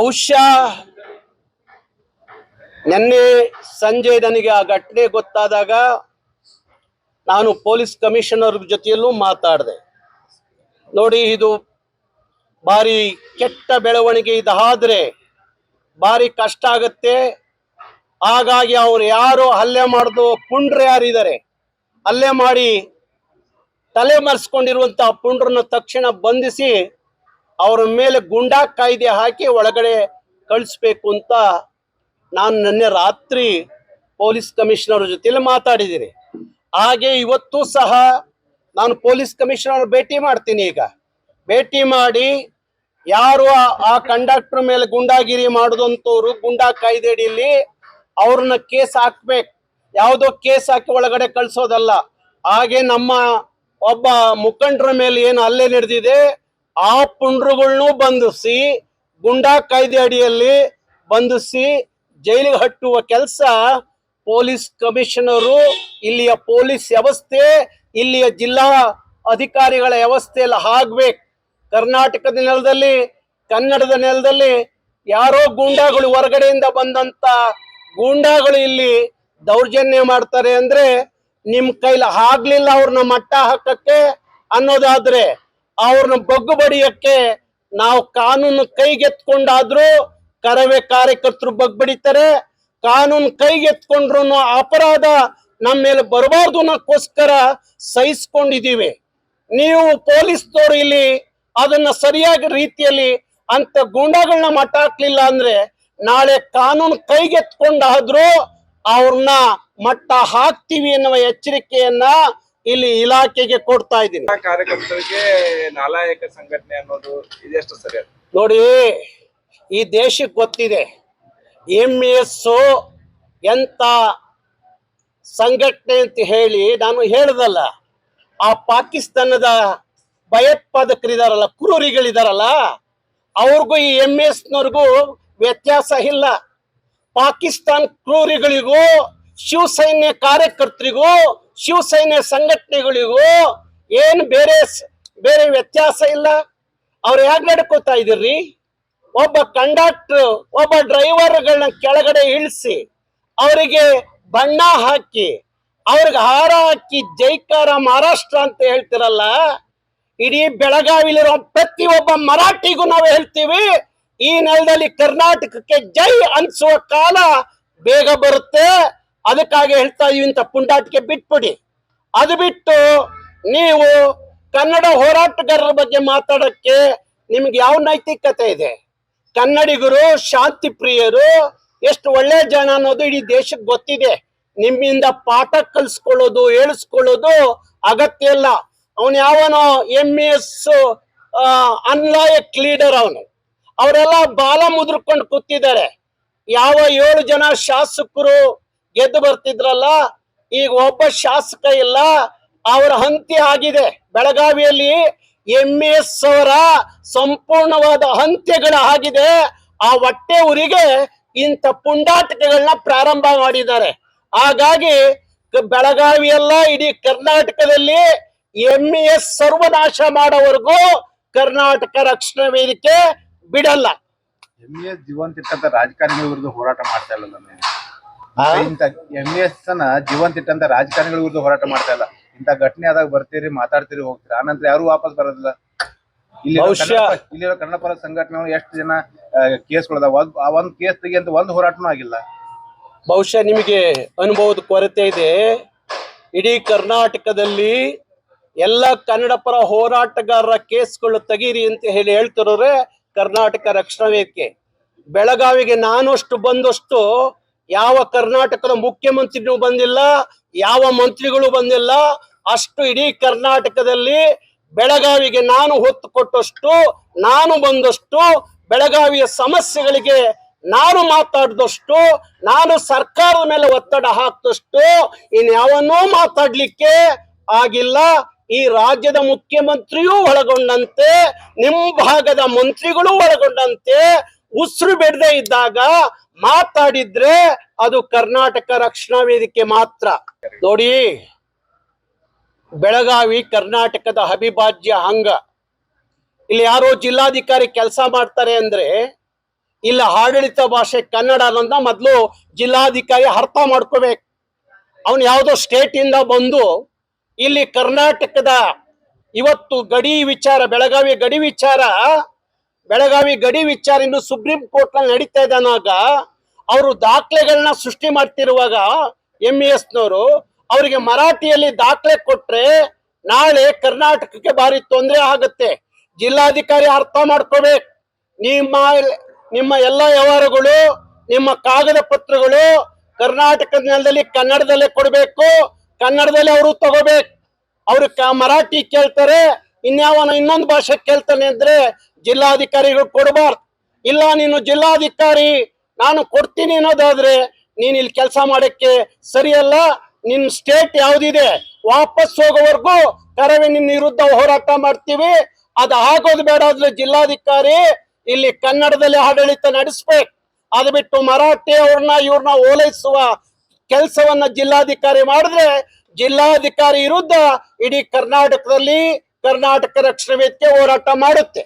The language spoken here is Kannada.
ಬಹುಶಃ ನಿನ್ನೆ ಸಂಜೆ ನನಗೆ ಆ ಘಟನೆ ಗೊತ್ತಾದಾಗ ನಾನು ಪೊಲೀಸ್ ಕಮಿಷನರ್ ಜೊತೆಯಲ್ಲೂ ಮಾತಾಡಿದೆ. ನೋಡಿ, ಇದು ಭಾರಿ ಕೆಟ್ಟ ಬೆಳವಣಿಗೆ ಇದಾದ್ರೆ ಭಾರಿ ಕಷ್ಟ ಆಗತ್ತೆ. ಹಾಗಾಗಿ ಅವ್ರು ಯಾರು ಹಲ್ಲೆ ಮಾಡಿದ್ರು ಪುಂಡ್ರು ಯಾರಿದ್ದಾರೆ, ಹಲ್ಲೆ ಮಾಡಿ ತಲೆ ಮರೆಸ್ಕೊಂಡಿರುವಂತಹ ಪುಂಡ್ರನ್ನ ತಕ್ಷಣ ಬಂಧಿಸಿ ಅವರ ಮೇಲೆ ಗುಂಡಾ ಕಾಯ್ದೆ ಹಾಕಿ ಒಳಗಡೆ ಕಳಿಸ್ಬೇಕು ಅಂತ ನಾನು ನಿನ್ನೆ ರಾತ್ರಿ ಪೊಲೀಸ್ ಕಮಿಷನರ್ ಜೊತೆಲಿ ಮಾತಾಡಿದ್ದೀನಿ. ಹಾಗೆ ಇವತ್ತು ಸಹ ನಾನು ಪೊಲೀಸ್ ಕಮಿಷನರ್ ಭೇಟಿ ಮಾಡ್ತೀನಿ ಈಗ. ಭೇಟಿ ಮಾಡಿ ಯಾರು ಆ- ಕಂಡಕ್ಟರ್ ಮೇಲೆ ಗುಂಡಾಗಿರಿ ಮಾಡಿದಂಥವ್ರು ಗುಂಡಾ ಕಾಯ್ದೆ ಅಡಿಯಲ್ಲಿ ಅವ್ರನ್ನ ಕೇಸ್ ಹಾಕ್ಬೇಕು. ಯಾವುದೋ ಕೇಸ್ ಹಾಕಿ ಒಳಗಡೆ ಕಳಿಸೋದಲ್ಲ. ಹಾಗೆ ನಮ್ಮ ಒಬ್ಬ ಮುಖಂಡರ ಮೇಲೆ ಏನು ಅಲ್ಲೇ ನಡೆದಿದೆ ಆ ಪುಂಡ್ರುಗಳನ್ನು ಬಂಧಿಸಿ, ಗುಂಡಾ ಕಾಯ್ದೆ ಅಡಿಯಲ್ಲಿ ಬಂಧಿಸಿ ಜೈಲಿಗೆ ಹಟ್ಟುವ ಕೆಲಸ ಪೊಲೀಸ್ ಕಮಿಷನರು, ಇಲ್ಲಿಯ ಪೊಲೀಸ್ ವ್ಯವಸ್ಥೆ, ಇಲ್ಲಿಯ ಜಿಲ್ಲಾ ಅಧಿಕಾರಿಗಳ ವ್ಯವಸ್ಥೆ ಎಲ್ಲ ಆಗ್ಬೇಕು. ಕರ್ನಾಟಕದ ನೆಲದಲ್ಲಿ, ಕನ್ನಡದ ನೆಲದಲ್ಲಿ ಯಾರೋ ಗೂಂಡಾಗಳು ಹೊರಗಡೆಯಿಂದ ಬಂದಂತ ಗೂಂಡಾಗಳು ಇಲ್ಲಿ ದೌರ್ಜನ್ಯ ಮಾಡ್ತಾರೆ ಅಂದ್ರೆ ನಿಮ್ ಕೈಲಿ ಆಗ್ಲಿಲ್ಲ ಅವ್ರನ್ನ ಮಟ್ಟ ಹಾಕಕ್ಕೆ ಅನ್ನೋದಾದ್ರೆ ಅವ್ರನ್ನ ಬಗ್ಗು ಬಡಿಯಕ್ಕೆ ನಾವು ಕಾನೂನು ಕೈಗೆತ್ಕೊಂಡಾದ್ರೂ ಕರವೇ ಕಾರ್ಯಕರ್ತರು ಬಗ್ಬಡಿತಾರೆ. ಕಾನೂನು ಕೈಗೆತ್ಕೊಂಡ್ರು ಅಪರಾಧ ನಮ್ಮ ಮೇಲೆ ಬರಬಾರ್ದು ಅನ್ನೋಕ್ಕೋಸ್ಕರ ಸಹಿಸ್ಕೊಂಡಿದೀವಿ ನೀವು ಪೊಲೀಸ್ದವ್ರು ಇಲ್ಲಿ ಅದನ್ನ ಸರಿಯಾಗಿ ರೀತಿಯಲ್ಲಿ ಅಂತ ಗೂಂಡಾಗಳನ್ನ ಮಟ್ಟ ಹಾಕ್ಲಿಲ್ಲ ಅಂದ್ರೆ ನಾಳೆ ಕಾನೂನು ಕೈಗೆತ್ಕೊಂಡಾದ್ರೂ ಅವ್ರನ್ನ ಮಟ್ಟ ಹಾಕ್ತೀವಿ ಎನ್ನುವ ಎಚ್ಚರಿಕೆಯನ್ನ ಇಲ್ಲಿ ಇಲಾಖೆಗೆ ಕೊಡ್ತಾ ಇದ್ದೀನಿ. ಕಾರ್ಯಕರ್ತರಿಗೆ ನಾಲಾಯಕ ಸಂಘಟನೆ ಅನ್ನೋದು ಇದೆಷ್ಟು ಸರಿ? ನೋಡಿ ಈ ದೇಶಕ್ಕೆ ಗೊತ್ತಿದೆ ಎಂ ಎಸ್ ಎಂತ ಸಂಘಟನೆ ಅಂತ ಹೇಳಿ ನಾನು ಹೇಳ್ದಲ್ಲ. ಆ ಪಾಕಿಸ್ತಾನದ ಭಯೋತ್ಪಾದಕರಿದಾರಲ್ಲ ಕ್ರೂರಿಗಳಿದಾರಲ್ಲ ಅವ್ರಿಗೂ ಈ ಎಂ ಎಸ್ನವ್ರಿಗೂ ವ್ಯತ್ಯಾಸ ಇಲ್ಲ. ಪಾಕಿಸ್ತಾನ್ ಕ್ರೂರಿಗಳಿಗೂ ಶಿವಸೈನ್ಯ ಕಾರ್ಯಕರ್ತರಿಗೂ ಶಿವಸೈನ್ಯ ಸಂಘಟನೆಗಳಿಗೂ ಏನು ಬೇರೆ ಬೇರೆ ವ್ಯತ್ಯಾಸ ಇಲ್ಲ. ಅವ್ರು ಯಾಕೆ ನಡ್ಕೋತಾ ಇದ್ದೀರಿ? ಒಬ್ಬ ಕಂಡಕ್ಟರ್, ಒಬ್ಬ ಡ್ರೈವರ್ಗಳನ್ನ ಕೆಳಗಡೆ ಇಳಿಸಿ, ಅವರಿಗೆ ಬಣ್ಣ ಹಾಕಿ, ಅವ್ರಿಗೆ ಹಾರ ಹಾಕಿ ಜೈಕಾರ ಮಹಾರಾಷ್ಟ್ರ ಅಂತ ಹೇಳ್ತಿರಲ್ಲ, ಇಡೀ ಬೆಳಗಾವಿಲಿರೋ ಪ್ರತಿ ಒಬ್ಬ ಮರಾಠಿಗೂ ನಾವು ಹೇಳ್ತೀವಿ, ಈ ನೆಲದಲ್ಲಿ ಕರ್ನಾಟಕಕ್ಕೆ ಜೈ ಅನ್ಸುವ ಕಾಲ ಬೇಗ ಬರುತ್ತೆ. ಅದಕ್ಕಾಗಿ ಹೇಳ್ತಾ ಇದೀವಿ ಇಂಥ ಪುಂಡಾಟಿಕೆ ಬಿಟ್ಬಿಡಿ. ಅದು ಬಿಟ್ಟು ನೀವು ಕನ್ನಡ ಹೋರಾಟಗಾರರ ಬಗ್ಗೆ ಮಾತಾಡಕ್ಕೆ ನಿಮ್ಗೆ ಯಾವ ನೈತಿಕತೆ ಇದೆ? ಕನ್ನಡಿಗರು, ಶಾಂತಿ ಪ್ರಿಯರು, ಎಷ್ಟು ಒಳ್ಳೆ ಜನ ಅನ್ನೋದು ಇಡೀ ದೇಶಕ್ಕೆ ಗೊತ್ತಿದೆ. ನಿಮ್ಮಿಂದ ಪಾಠ ಕಲಿಸ್ಕೊಳ್ಳೋದು, ಹೇಳಿಸ್ಕೊಳ್ಳೋದು ಅಗತ್ಯ ಇಲ್ಲ. ಅವನು ಯಾವನೋ ಎಂ ಎಸ್ ಅನ್ಲಾಯಕ್ ಲೀಡರ್ ಅವನು. ಅವರೆಲ್ಲ ಬಾಲ ಮುದ್ರಕೊಂಡು ಕೂತಿದ್ದಾರೆ. ಯಾವ ಏಳು ಜನ ಶಾಸಕರು ಗೆದ್ದು ಬರ್ತಿದ್ರಲ್ಲ, ಈಗ ಒಬ್ಬ ಶಾಸಕ ಇಲ್ಲ, ಅವರ ಹಂತಿ ಆಗಿದೆ. ಬೆಳಗಾವಿಯಲ್ಲಿ ಎಂ ಎಸ್ ಅವರ ಸಂಪೂರ್ಣವಾದ ಹಂತ್ಯಗಳ ಆಗಿದೆ. ಆ ಹೊಟ್ಟೆ ಊರಿಗೆ ಇಂಥ ಪುಂಡಾಟಿಕೆಗಳನ್ನ ಪ್ರಾರಂಭ ಮಾಡಿದ್ದಾರೆ. ಹಾಗಾಗಿ ಬೆಳಗಾವಿಯಲ್ಲ ಇಡೀ ಕರ್ನಾಟಕದಲ್ಲಿ ಎಂ ಎಸ್ ಸರ್ವನಾಶ ಮಾಡೋವರೆಗೂ ಕರ್ನಾಟಕ ರಕ್ಷಣಾ ವೇದಿಕೆ ಬಿಡಲ್ಲ. ಎಂ ಎಸ್ ಜೀವಂತ ರಾಜಕಾರಣಿಗಳ ವಿರುದ್ಧ ಹೋರಾಟ ಮಾಡ್ತಾ ಇಲ್ಲ? ಇಂತ ಎಂ ಎಸ್ ಜೀವಂತ ಇಟ್ಟಂತ ರಾಜಕಾರಣಿಗಳ ವಿರುದ್ಧ ಹೋರಾಟ ಮಾಡ್ತಾ ಇಲ್ಲ. ಇಂತ ಘಟನೆ ಆದಾಗ ಬರ್ತೀರಿ ಮಾತಾಡ್ತೀರಿ ಹೋಗ್ತೀರಿ. ಆನಂತರ ಯಾರು ವಾಪಸ್ ಬರೋದಿಲ್ಲ. ಇಲ್ಲಿ ಇಲ್ಲಿರೋ ಕನ್ನಡ ಪರ ಸಂಘಟನೆ ಎಷ್ಟು ಜನ ಕೇಸ್ಗಳದಾವ? ಆ ಒಂದ್ ಕೇಸ್ ತೆಗಿಯಂತ ಒಂದ್ ಹೋರಾಟನೂ ಆಗಿಲ್ಲ. ಬಹುಶಃ ನಿಮಗೆ ಅನುಭವದ ಕೊರತೆ ಇದೆ. ಇಡೀ ಕರ್ನಾಟಕದಲ್ಲಿ ಎಲ್ಲ ಕನ್ನಡ ಪರ ಹೋರಾಟಗಾರರ ಕೇಸ್ಗಳು ತೆಗೀರಿ ಅಂತ ಹೇಳಿ ಹೇಳ್ತಿರೋರೆ ಕರ್ನಾಟಕ ರಕ್ಷಣಾ ವೇದಿಕೆ. ಬೆಳಗಾವಿಗೆ ನಾನಷ್ಟು ಬಂದಷ್ಟು ಯಾವ ಕರ್ನಾಟಕದ ಮುಖ್ಯಮಂತ್ರಿಗಳು ಬಂದಿಲ್ಲ, ಯಾವ ಮಂತ್ರಿಗಳು ಬಂದಿಲ್ಲ, ಅಷ್ಟು ಇಡೀ ಕರ್ನಾಟಕದಲ್ಲಿ ಬೆಳಗಾವಿಗೆ ನಾನು ಹೊತ್ತು ಕೊಟ್ಟಷ್ಟು, ನಾನು ಬಂದಷ್ಟು, ಬೆಳಗಾವಿಯ ಸಮಸ್ಯೆಗಳಿಗೆ ನಾನು ಮಾತಾಡಿದಷ್ಟು, ನಾನು ಸರ್ಕಾರದ ಮೇಲೆ ಒತ್ತಡ ಹಾಕಿದಷ್ಟು ಇನ್ಯಾವನ್ನೂ ಮಾತಾಡ್ಲಿಕ್ಕೆ ಆಗಿಲ್ಲ. ಈ ರಾಜ್ಯದ ಮುಖ್ಯಮಂತ್ರಿಯೂ ಒಳಗೊಂಡಂತೆ ನಿಮ್ಮ ಭಾಗದ ಮಂತ್ರಿಗಳು ಒಳಗೊಂಡಂತೆ ಉಸಿರು ಬಿಡದೆ ಇದ್ದಾಗ ಮಾತಾಡಿದ್ರೆ ಅದು ಕರ್ನಾಟಕ ರಕ್ಷಣಾ ವೇದಿಕೆ ಮಾತ್ರ. ನೋಡಿ, ಬೆಳಗಾವಿ ಕರ್ನಾಟಕದ ಅವಿಭಾಜ್ಯ ಅಂಗ. ಇಲ್ಲಿ ಯಾರೋ ಜಿಲ್ಲಾಧಿಕಾರಿ ಕೆಲಸ ಮಾಡ್ತಾರೆ ಅಂದ್ರೆ, ಇಲ್ಲ, ಆಡಳಿತ ಭಾಷೆ ಕನ್ನಡ ಅನ್ನೋದನ್ನ ಮೊದಲು ಜಿಲ್ಲಾಧಿಕಾರಿ ಅರ್ಥ ಮಾಡ್ಕೋಬೇಕು. ಅವನು ಯಾವುದೋ ಸ್ಟೇಟ್ ಇಂದ ಬಂದು, ಇಲ್ಲಿ ಕರ್ನಾಟಕದ ಇವತ್ತು ಗಡಿ ವಿಚಾರ ಬೆಳಗಾವಿ ಗಡಿ ವಿಚಾರ ಬೆಳಗಾವಿ ಗಡಿ ವಿಚಾರ ಇನ್ನು ಸುಪ್ರೀಂ ಕೋರ್ಟ್ನಲ್ಲಿ ನಡೀತಾ ಇದೆ ಅನ್ನೋವಾಗ ಅವರು ದಾಖಲೆಗಳನ್ನ ಸೃಷ್ಟಿ ಮಾಡ್ತಿರುವಾಗ ಎಂ ಇ ಎಸ್ನವರು ಅವರಿಗೆ ಮರಾಠಿಯಲ್ಲಿ ದಾಖಲೆ ಕೊಟ್ರೆ ನಾಳೆ ಕರ್ನಾಟಕಕ್ಕೆ ಭಾರಿ ತೊಂದರೆ ಆಗುತ್ತೆ. ಜಿಲ್ಲಾಧಿಕಾರಿ ಅರ್ಥ ಮಾಡ್ಕೋಬೇಕು. ನಿಮ್ಮ ನಿಮ್ಮ ಎಲ್ಲ ವ್ಯವಹಾರಗಳು, ನಿಮ್ಮ ಕಾಗದ ಪತ್ರಗಳು ಕರ್ನಾಟಕದ ನೆಲದಲ್ಲಿ ಕನ್ನಡದಲ್ಲೇ ಕೊಡಬೇಕು. ಕನ್ನಡದಲ್ಲೇ ಅವರು ತಗೋಬೇಕು. ಅವ್ರು ಮರಾಠಿ ಕೇಳ್ತಾರೆ, ಇನ್ಯಾವನ ಇನ್ನೊಂದು ಭಾಷೆ ಕೇಳ್ತಾನೆ ಅಂದ್ರೆ ಜಿಲ್ಲಾಧಿಕಾರಿಗಳು ಕೊಡಬಾರ್ದು. ಇಲ್ಲ, ನೀನು ಜಿಲ್ಲಾಧಿಕಾರಿ, ನಾನು ಕೊಡ್ತೀನಿ ಅನ್ನೋದಾದ್ರೆ ನೀನ್ ಇಲ್ಲಿ ಕೆಲಸ ಮಾಡಕ್ಕೆ ಸರಿಯಲ್ಲ. ನಿನ್ ಸ್ಟೇಟ್ ಯಾವ್ದಿದೆ, ವಾಪಸ್ ಹೋಗೋವರೆಗೂ ಕರವೇ ನಿನ್ನ ವಿರುದ್ಧ ಹೋರಾಟ ಮಾಡ್ತೀವಿ. ಅದು ಆಗೋದು ಬೇಡ, ಆದ್ರೆ ಜಿಲ್ಲಾಧಿಕಾರಿ ಇಲ್ಲಿ ಕನ್ನಡದಲ್ಲಿ ಆಡಳಿತ ನಡೆಸ್ಬೇಕು. ಅದು ಬಿಟ್ಟು ಮರಾಠಿ ಅವ್ರನ್ನ, ಇವ್ರನ್ನ ಓಲೈಸುವ ಕೆಲಸವನ್ನ ಜಿಲ್ಲಾಧಿಕಾರಿ ಮಾಡಿದ್ರೆ ಜಿಲ್ಲಾಧಿಕಾರಿ ವಿರುದ್ಧ ಇಡೀ ಕರ್ನಾಟಕದಲ್ಲಿ ಕರ್ನಾಟಕ ರಕ್ಷಣೆ ವೇದಿಕೆ ಹೋರಾಟ ಮಾಡುತ್ತೆ.